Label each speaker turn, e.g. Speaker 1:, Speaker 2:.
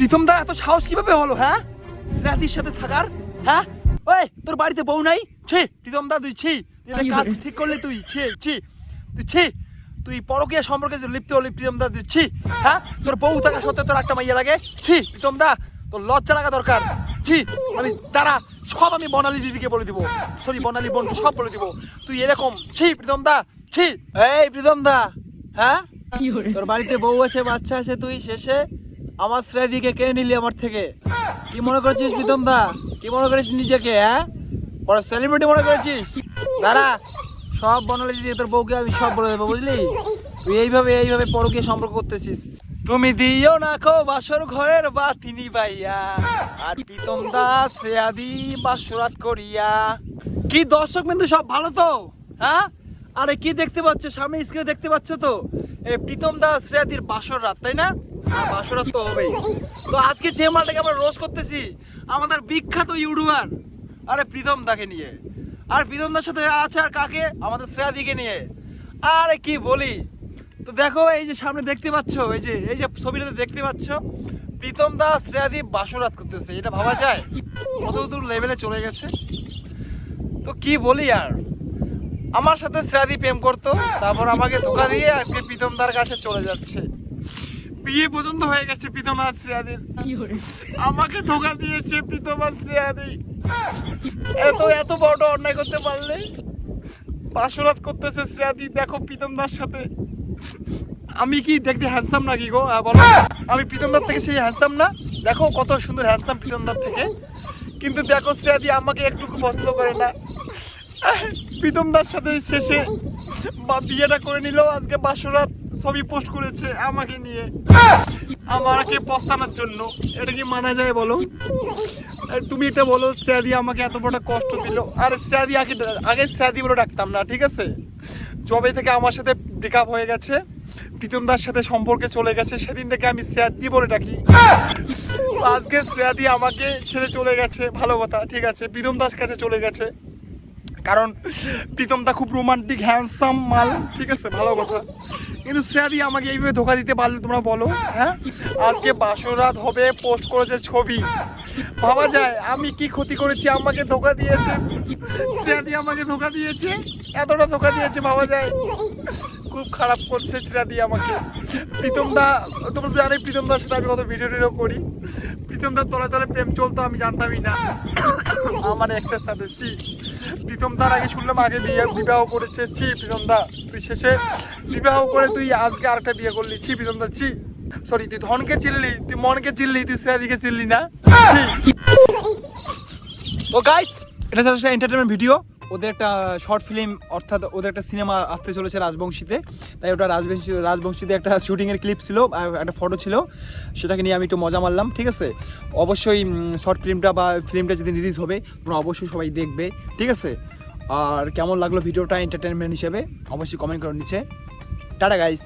Speaker 1: প্রীতম দা এত সাহস কীভাবে হলো হ্যাঁ? শ্রেয়াদির সাথে থাকার হ্যাঁ? ওই তোর বাড়িতে বউ নাই? ছি প্রীতম দা তুই ছি তুই একটা কাজ ঠিক করলি তুই ছি ছি তুই ছি তুই পরকীয়া সম্পর্কে লিপ্ত হলি প্রীতম দা তুই ছি হ্যাঁ? তোর বউ থাকা সত্ত্বেও তোর একটা মাইয়া লাগে। ছি প্রীতম দা তোর লজ্জা লাগা দরকার। ছি আমি তারা সব আমি বনালি দিদিকে বলে দিব। সরি বনালি বোনকে সব বলে দিব। তুই এরকম ছি প্রীতম দা ছি এই প্রীতম দা হ্যাঁ? তোর বাড়িতে বউ আছে বাচ্চা আছে তুই শেষে আমার শ্রেয়াদিকে কেড়ে নিলি আমার থেকে। কি মনে করেছিস প্রীতম দা? কি মনে করেছিস নিজেকে হ্যাঁ? বড় সেলিব্রিটি মনে করেছিস? দাঁড়া, সব বনালে দিদি তোর বউকে আমি সব বলে দেবো, বুঝলি? তুই এইভাবে এইভাবে পরকে সম্পর্ক করতেছিস। তুমি দিও না খো বাসর ঘরের বা তিনি বাইয়া আর প্রীতম দাস শ্রেয়াদি বাসরাত করিয়া। কি দর্শক বিন্দু, সব ভালো তো? হ্যাঁ? আরে কি দেখতে পাচ্ছ? সামনে স্ক্রিনে দেখতে পাচ্ছ তো? এই প্রীতম দাস শ্রেয়াদির বাসর রাত, তাই না? হ্যাঁ, বাসর তো হবেই। তো আজকে যে মালটাকে আমরা রোজ করতেছি আমাদের বিখ্যাত ইউটিউবার আরে প্রীতম দাকে নিয়ে। আর প্রীতম দার সাথে আছে আর কাকে? আমাদের শ্রেয়াদিকে নিয়ে। আরে কি বলি? তো দেখো এই যে সামনে দেখতে পাচ্ছ এই যে এই যে ছবিটাতে দেখতে পাচ্ছ প্রীতম দা শ্রেয়াদি বাসরাত করতেছে। এটা ভাবা যায়? কত দূর লেভেলে চলে গেছে? তো কি বলি আর? আমার সাথে শ্রেয়াদি প্রেম করতো তারপর আমাকে ধোকা দিয়ে আজকে প্রীতম দার কাছে চলে যাচ্ছে। বিয়ে পর্যন্ত হয়ে গেছে প্রীতম শ্রেয়াদির আমাকে ধোকা দিয়েছে প্রীতম শ্রেয়াদি। এত এত বড় অন্যায় করতে পারলে? বাসরাত করতেছে শ্রেয়াদি দেখো প্রীতম দার সাথে। আমি কি দেখতে হ্যান্ডসাম নাকি গো? বলো। আমি প্রীতম দার থেকে সেই হ্যান্ডসাম না? দেখো কত সুন্দর হ্যান্ডসাম প্রীতম দার থেকে। কিন্তু দেখো শ্রেয়াদি আমাকে একটুকু পছন্দ করে না। প্রীতম দার সাথে শেষে বা বিয়েটা করে নিল আজকে বাসরাত। ছবি পোস্ট করেছে আমাকে নিয়ে। আমাকে পস্তানোর জন্য। এটা কি মানা যায় বলো? তুমি এটা বলো শ্রেয়াদি আমাকে এত বড় কষ্ট দিল। আর শ্রেয়াদি আগে আগে শ্রেয়াদি বলে ডাকতাম না, ঠিক আছে? জবে থেকে আমার সাথে ব্রেকআপ হয়ে গেছে, প্রীতম দার সাথে সম্পর্কে চলে গেছে, সেদিন থেকে আমি শ্রেয়াদি বলে ডাকি। আজকে শ্রেয়াদি আমাকে ছেড়ে চলে গেছে, ভালো কথা, ঠিক আছে, প্রীতম দাস কাছে চলে গেছে। কারণ প্রীতমটা খুব রোমান্টিক হ্যান্ডসাম মাল, ঠিক আছে, ভালো কথা। কিন্তু শ্রেয়াদি, আমাকে এইভাবে ধোকা দিতে পারল তোমরা বলো হ্যাঁ? আজকে বাসরাত হবে, পোস্ট করেছে ছবি। ভাবা যায়, আমি কি ক্ষতি করেছি, আমাকে ধোকা দিয়েছে? শ্রেয়াদি আমাকে ধোকা দিয়েছে? এতটা ধোকা দিয়েছে, ভাবা যায়? খুব খারাপ করছে শ্রেয়াদি আমাকে। প্রীতম দা, তোমরা জানি প্রীতম দার সাথে আমি কত ভিডিও টিডিও করি। প্রীতম দার তলে তলে প্রেম চলতো, আমি জানতামই না। আমার এক্সের সাথে সি প্রীতম দার আগে শুনলাম আগে বিয়ে, বিবাহ করেছে। ছি প্রীতম দা তুই শেষে বিবাহ করে তুই আজকে আরেকটা বিয়ে করলি। ছি প্রীতম দা ছি। সরি তুই ধনকে চিনলি, তুই মনকে চিনলি, তুই শ্রেয়াদিকে চিনলি না? ও গাইস এটা জাস্ট এন্টারটেনমেন্ট ভিডিও ওদের একটা শর্ট ফিল্ম অর্থাৎ ওদের একটা সিনেমা আসতে চলেছে রাজবংশীতে। তাই ওটা রাজবংশী, রাজবংশীতে একটা শুটিংয়ের ক্লিপ ছিল একটা ফটো ছিল। সেটাকে নিয়ে আমি একটু মজা মারলাম, ঠিক আছে? অবশ্যই শর্ট ফিল্মটা বা ফিল্মটা যেদিন রিলিজ হবে, তোমরা অবশ্যই সবাই দেখবে, ঠিক আছে? আর কেমন লাগল ভিডিওটা এন্টারটেনমেন্ট হিসেবে, অবশ্যই কমেন্ট করো নিচে। Tata guys